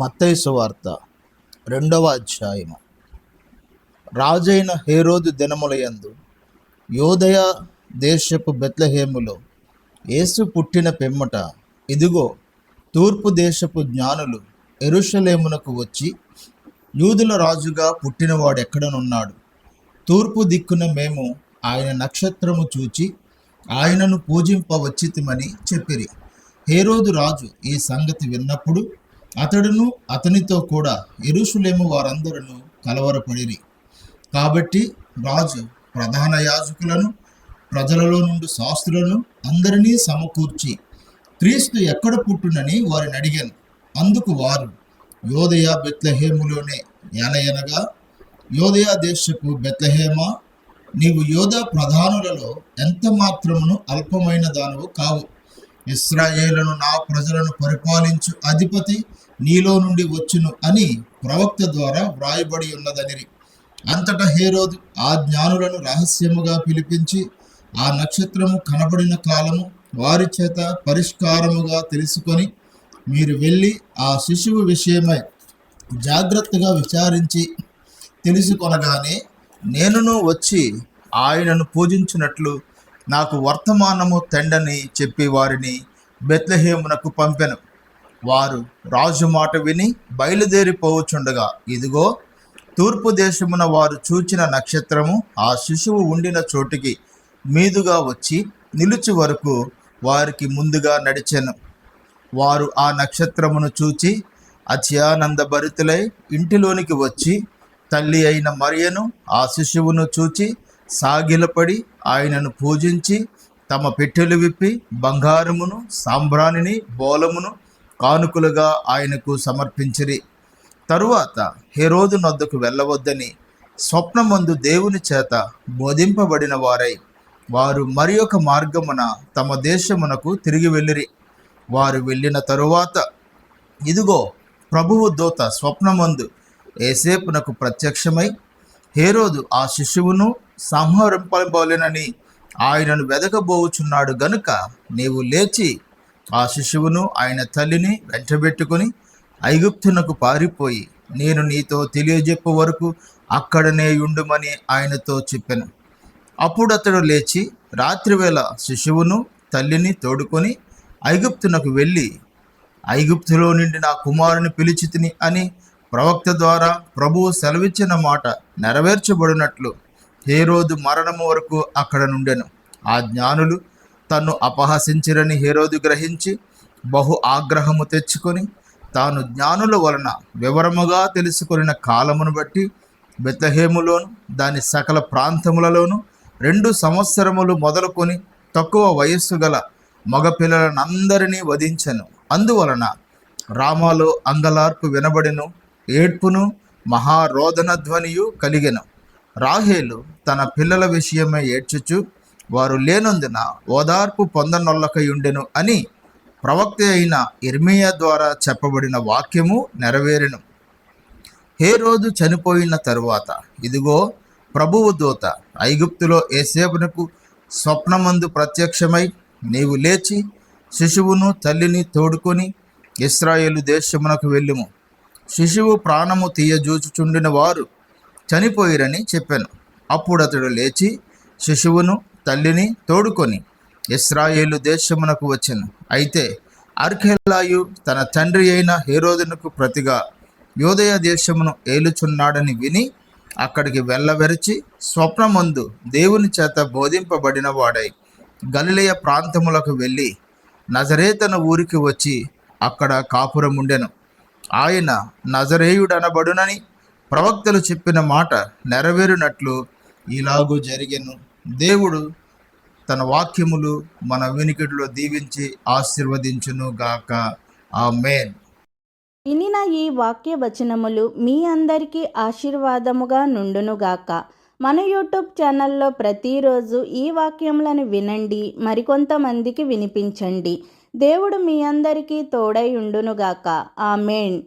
మత్తైసు వార్త రెండవ అధ్యాయము. రాజైన హేరోదు దినములయందు యోదయ దేశపు బెత్లహేములో యేసు పుట్టిన పెమ్మట ఇదిగో తూర్పు దేశపు జ్ఞానులు ఎరుషలేమునకు వచ్చి యూదుల రాజుగా పుట్టినవాడెక్కడనున్నాడు? తూర్పు దిక్కున మేము ఆయన నక్షత్రము చూచి ఆయనను పూజింపవచ్చితిమని చెప్పిరి. హేరోదు రాజు ఈ సంగతి విన్నప్పుడు అతడును అతనితో కూడా ఎరుషులేము వారందరూ కలవరపడిరి. కాబట్టి రాజు ప్రధాన యాజకులను ప్రజలలో నుండి శాస్త్రులను అందరినీ సమకూర్చి క్రీస్తు ఎక్కడ పుట్టునని వారిని అడిగాను. అందుకు వారు యోదయ బెత్లహేములోనే ఎనయనగా యోదయ దేశపు బెత్లహేమ నీవు యోధ ప్రధానులలో ఎంత మాత్రమును అల్పమైన దానవు కావు. ఇస్రాయేలను నా ప్రజలను పరిపాలించు అధిపతి నీలో నుండి వచ్చును అని ప్రవక్త ద్వారా వ్రాయబడి ఉన్నదనిరి. అంతటా హేరోదు ఆ జ్ఞానులను రహస్యముగా పిలిపించి ఆ నక్షత్రము కనబడిన కాలము వారి చేత పరిష్కారముగా తెలుసుకొని మీరు వెళ్ళి ఆ శిశువు విషయమై జాగ్రత్తగా విచారించి తెలుసుకొనగానే నేనును వచ్చి ఆయనను పూజించినట్లు నాకు వర్తమానము తెండని చెప్పి వారిని బెత్లహేమునకు పంపెను. వారు రాజు మాట విని బయలుదేరిపోవచ్చుండగా ఇదిగో తూర్పు దేశమున వారు చూచిన నక్షత్రము ఆ శిశువు ఉండిన చోటికి మీదుగా వచ్చి నిలుచు వరకు వారికి ముందుగా నడిచెను. వారు ఆ నక్షత్రమును చూచి అత్యానంద భరితులై ఇంటిలోనికి వచ్చి తల్లి అయిన మరియను ఆ శిశువును చూచి సాగిలపడి ఆయనను పూజించి తమ పెట్టెలు విప్పి బంగారమును సాంబ్రాణిని బోలమును కానుకలుగా ఆయనకు సమర్పించిరి. తరువాత హెరోదు నొద్దకు వెళ్ళవద్దని స్వప్నమందు దేవుని చేత బోధింపబడిన వారై వారు మరి ఒక మార్గమున తమ దేశమునకు తిరిగి వెళ్ళిరి. వారు వెళ్ళిన తరువాత ఇదిగో ప్రభువు దూత స్వప్నమందు ఏసేపునకు ప్రత్యక్షమై హేరోదు ఆ శిశువును సంహరింపబోలేనని ఆయనను వెదకబోవుచున్నాడు గనుక నీవు లేచి ఆ శిశువును ఆయన తల్లిని వెంటబెట్టుకుని ఐగుప్తునకు పారిపోయి నేను నీతో తెలియజెప్పు వరకు అక్కడనే ఉండుమని ఆయనతో చెప్పాను. అప్పుడు అతడు లేచి రాత్రివేళ శిశువును తల్లిని తోడుకొని ఐగుప్తునకు వెళ్ళి ఐగుప్తులో నుండి నా కుమారుని పిలిచితిని అని ప్రవక్త ద్వారా ప్రభువు సెలవిచ్చిన మాట నెరవేర్చబడినట్లు హేరోదు మరణము వరకు అక్కడ నుండెను. ఆ జ్ఞానులు తన్ను అపహసించిరని హేరోదు గ్రహించి బహు ఆగ్రహము తెచ్చుకొని తాను జ్ఞానుల వలన వివరముగా తెలుసుకొనిన కాలమును బట్టి బెత్తహేములోను దాని సకల ప్రాంతములలోను రెండు సంవత్సరములు మొదలుకొని తక్కువ వయస్సు గల మగపిల్లలనందరినీ వధించెను. అందువలన రామాలో అంగలార్పు వినబడిను ఏడ్పును మహారోదన ధ్వనియు కలిగెను. రాహేలు తన పిల్లల విషయమై ఏడ్చుచు వారు లేనందున ఓదార్పు పొందనొల్లకయుండెను అని ప్రవక్త అయిన ఇర్మియా ద్వారా చెప్పబడిన వాక్యము నెరవేరెను. హే రోజు చనిపోయిన తరువాత ఇదిగో ప్రభువు దూత ఐగుప్తులో ఏసేపునకు స్వప్నమందు ప్రత్యక్షమై నీవు లేచి శిశువును తల్లిని తోడుకొని ఇస్రాయేలు దేశమునకు వెళ్ళుము. శిశువు ప్రాణము తీయజూచుచుండిన వారు చనిపోయిరని చెప్పాను. అప్పుడు అతడు లేచి శిశువును తల్లిని తోడుకొని ఇస్రాయేలు దేశమునకు వచ్చెను. అయితే అర్ఖెలాయు తన తండ్రి అయిన హేరోదునకు ప్రతిగా యోదయ దేశమును ఏలుచున్నాడని విని అక్కడికి వెళ్ళవెరచి స్వప్నమందు దేవుని చేత బోధింపబడిన వాడై గలిలయ ప్రాంతములకు వెళ్ళి నజరేతన ఊరికి వచ్చి అక్కడ కాపురముండెను. ఆయన నజరేయుడనబడునని ప్రవక్తలు చెప్పిన మాట నెరవేరునట్లు ఇలాగూ జరిగెను. దేవుడు తన వాక్యములు మన వినికిడిలో దీవించి ఆశీర్వదించును గాక. ఆ మేన్ వినిన ఈ వాక్య వచనములు మీ అందరికీ ఆశీర్వాదముగా నుండునుగాక మన యూట్యూబ్ ఛానల్లో ప్రతిరోజు ఈ వాక్యములను వినండి మరికొంతమందికి వినిపించండి. దేవుడు మీ అందరికీ తోడై ఉండునుగాక ఆమెన్.